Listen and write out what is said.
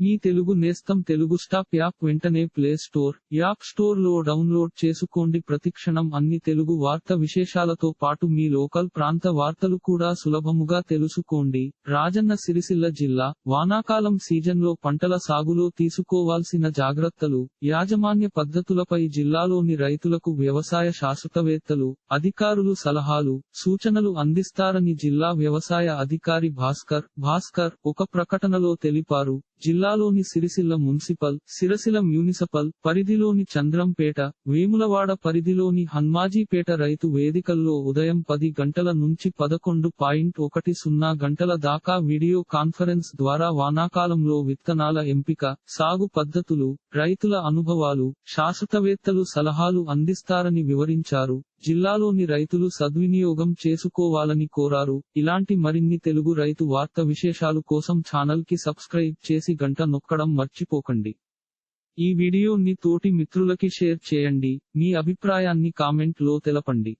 మీ తెలుగు నేస్తం Telugu stop app వెంటనే play store app స్టోర్లో డౌన్లోడ్ చేసుకోండి. ప్రతిక్షణం అన్ని తెలుగు వార్త విశేషాలతో పాటు మీ లోకల్ ప్రాంత వార్తలు కూడా సులభముగా తెలుసుకోండి. రాజన్న సిరిసిల్ల జిల్లా వానాకాలం సీజన్లో పంటల సాగులో తీసుకోవాల్సిన జాగ్రత్తలు యాజమాన్య పద్ధతులపై జిల్లాలోని రైతులకు వ్యవసాయ శాస్త్రవేత్తలు అధికారులు సలహాలు సూచనలు అందిస్తారని జిల్లా వ్యవసాయ అధికారి భాస్కర్ భాస్కర్ ఒక ప్రకటనలో తెలిపారు. జిల్లాలోని సిరిసిల్ల మున్సిపల్ సిరసిల మ్యూనిసిపల్ పరిధిలోని చంద్రంపేట వేములవాడ పరిధిలోని హన్మాజీపేట రైతు వేదికల్లో ఉదయం పది గంటల నుంచి పదకొండు పాయింట్ ఒకటి సున్నా గంటల దాకా వీడియో కాన్ఫరెన్స్ ద్వారా వానాకాలంలో విత్తనాల ఎంపిక సాగు పద్ధతులు రైతుల అనుభవాలు శాశ్వతవేత్తలు సలహాలు అందిస్తారని వివరించారు. జిల్లాలోని రైతులు సద్వినియోగం చేసుకోవాలని కోరారు. ఇలాంటి మరిన్ని తెలుగు రైతు వార్త విశేషాలు కోసం ఛానల్కి సబ్స్క్రైబ్ చేసి గంట నొక్కడం మర్చిపోకండి. ఈ వీడియోని తోటి మిత్రులకి షేర్ చేయండి. మీ అభిప్రాయాన్ని కామెంట్లో తెలపండి.